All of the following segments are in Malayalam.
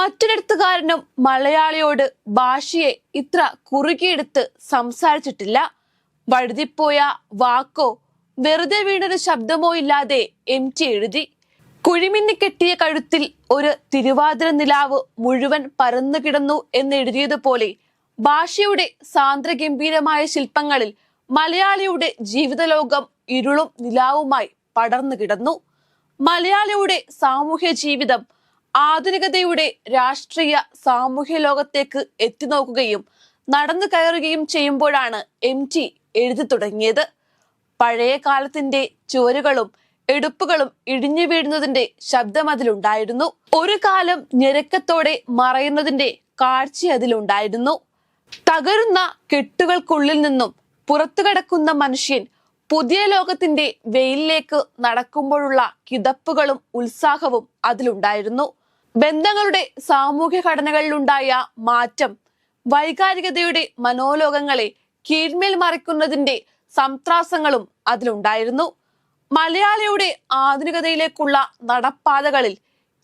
മറ്റൊരെഴുത്തുകാരനും മലയാളിയോട് ഭാഷയെ ഇത്ര കുറുകിയെടുത്ത് സംസാരിച്ചിട്ടില്ല. വഴുതിപ്പോയ വാക്കോ വെറുതെ വീണൊരു ശബ്ദമോ ഇല്ലാതെ എം ടി എഴുതി. കുഴിമിന്നി കെട്ടിയ കഴുത്തിൽ ഒരു തിരുവാതിര നിലാവ് മുഴുവൻ പരന്നു കിടന്നു എന്നെഴുതിയതുപോലെ ഭാഷയുടെ സാന്ദ്രഗംഭീരമായ ശില്പങ്ങളിൽ മലയാളിയുടെ ജീവിതലോകം ഇരുളും നിലാവുമായി പടർന്നു കിടന്നു. മലയാളിയുടെ സാമൂഹ്യ ജീവിതം ആധുനികതയുടെ രാഷ്ട്രീയ സാമൂഹ്യ ലോകത്തേക്ക് എത്തി നോക്കുകയും നടന്നു കയറുകയും ചെയ്യുമ്പോഴാണ് എം ടി എഴുതി തുടങ്ങിയത്. പഴയ കാലത്തിന്റെ ചുവരുകളും എടുപ്പുകളും ഇടിഞ്ഞു വീഴുന്നതിന്റെ ശബ്ദം അതിലുണ്ടായിരുന്നു. ഒരു കാലം ഞെരക്കത്തോടെ മറയുന്നതിന്റെ കാഴ്ച അതിലുണ്ടായിരുന്നു. തകരുന്ന കെട്ടുകൾക്കുള്ളിൽ നിന്നും പുറത്തു കിടക്കുന്ന മനുഷ്യൻ പുതിയ ലോകത്തിന്റെ വെയിലിലേക്ക് നടക്കുമ്പോഴുള്ള കിതപ്പുകളും ഉത്സാഹവും അതിലുണ്ടായിരുന്നു. ബന്ധങ്ങളുടെ സാമൂഹ്യ ഘടനകളിലുണ്ടായ മാറ്റം വൈകാരികതയുടെ മനോലോകങ്ങളെ കീഴ്മേൽ മറിക്കുന്നതിന്റെ സംത്രാസങ്ങളും അതിലുണ്ടായിരുന്നു. മലയാളിയുടെ ആധുനികതയിലേക്കുള്ള നടപ്പാതകളിൽ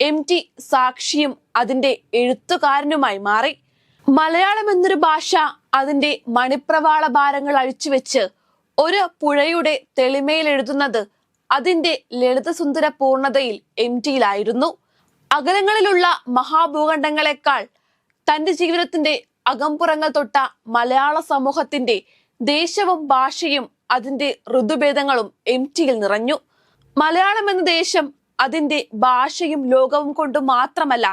എം ടി സാക്ഷിയും അതിന്റെ എഴുത്തുകാരനുമായി മാറി. മലയാളം എന്നൊരു ഭാഷ അതിന്റെ മണിപ്രവാള ഭാരങ്ങൾ അഴിച്ചുവെച്ച് ഒരു പുഴയുടെ തെളിമയിൽ എഴുതുന്നത് അതിന്റെ ലളിതസുന്ദര പൂർണതയിൽ എം ടിയിലായിരുന്നു. അകലങ്ങളിലുള്ള മഹാഭൂഖണ്ഡങ്ങളെക്കാൾ തന്റെ ജീവിതത്തിന്റെ അകംപുറങ്ങൾ തൊട്ട മലയാള സമൂഹത്തിന്റെ ദേശവും ഭാഷയും അതിന്റെ ഋതുഭേദങ്ങളും എം ടിയിൽ നിറഞ്ഞു. മലയാളം എന്ന ദേശം അതിന്റെ ഭാഷയും ലോകവും കൊണ്ട് മാത്രമല്ല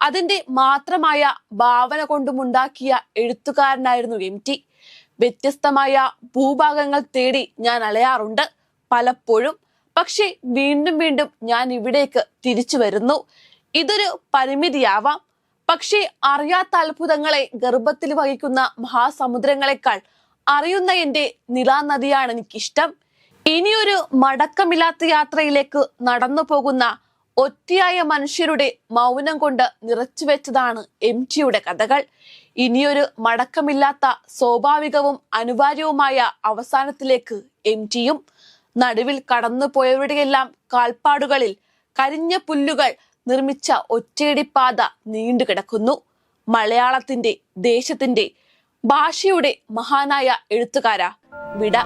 അതിന്റെ മാത്രമായ ഭാവന കൊണ്ടുമുണ്ടാക്കിയ എഴുത്തുകാരനായിരുന്നു എം ടി വ്യത്യസ്തമായ ഭൂഭാഗങ്ങൾ തേടി ഞാൻ അലയാറുണ്ട് പലപ്പോഴും. പക്ഷെ വീണ്ടും വീണ്ടും ഞാൻ ഇവിടേക്ക് തിരിച്ചു വരുന്നു. ഇതൊരു പരിമിതിയാവാം. പക്ഷേ അറിയാത്ത അത്ഭുതങ്ങളെ ഗർഭത്തിൽ വഹിക്കുന്ന മഹാസമുദ്രങ്ങളെക്കാൾ അറിയുന്ന എന്റെ നിലാനദിയാണ് എനിക്കിഷ്ടം. ഇനിയൊരു മടക്കമില്ലാത്ത യാത്രയിലേക്ക് നടന്നു പോകുന്ന ഒറ്റയായ മനുഷ്യരുടെ മൗനം കൊണ്ട് നിറച്ചുവെച്ചതാണ് എം ടിയുടെ കഥകൾ. ഇനിയൊരു മടക്കമില്ലാത്ത സ്വാഭാവികവും അനിവാര്യവുമായ അവസാനത്തിലേക്ക് എം ടിയും. നടുവിൽ കടന്നുപോയവരുടെയെല്ലാം കാൽപ്പാടുകളിൽ കരിഞ്ഞ പുല്ലുകൾ നിർമ്മിച്ച ഒറ്റയടിപ്പാത നീണ്ടുകിടക്കുന്നു മലയാളത്തിന്റെ ദേശത്തിന്റെ ഭാഷയുടെ മഹാനായ എഴുത്തുകാര വിട.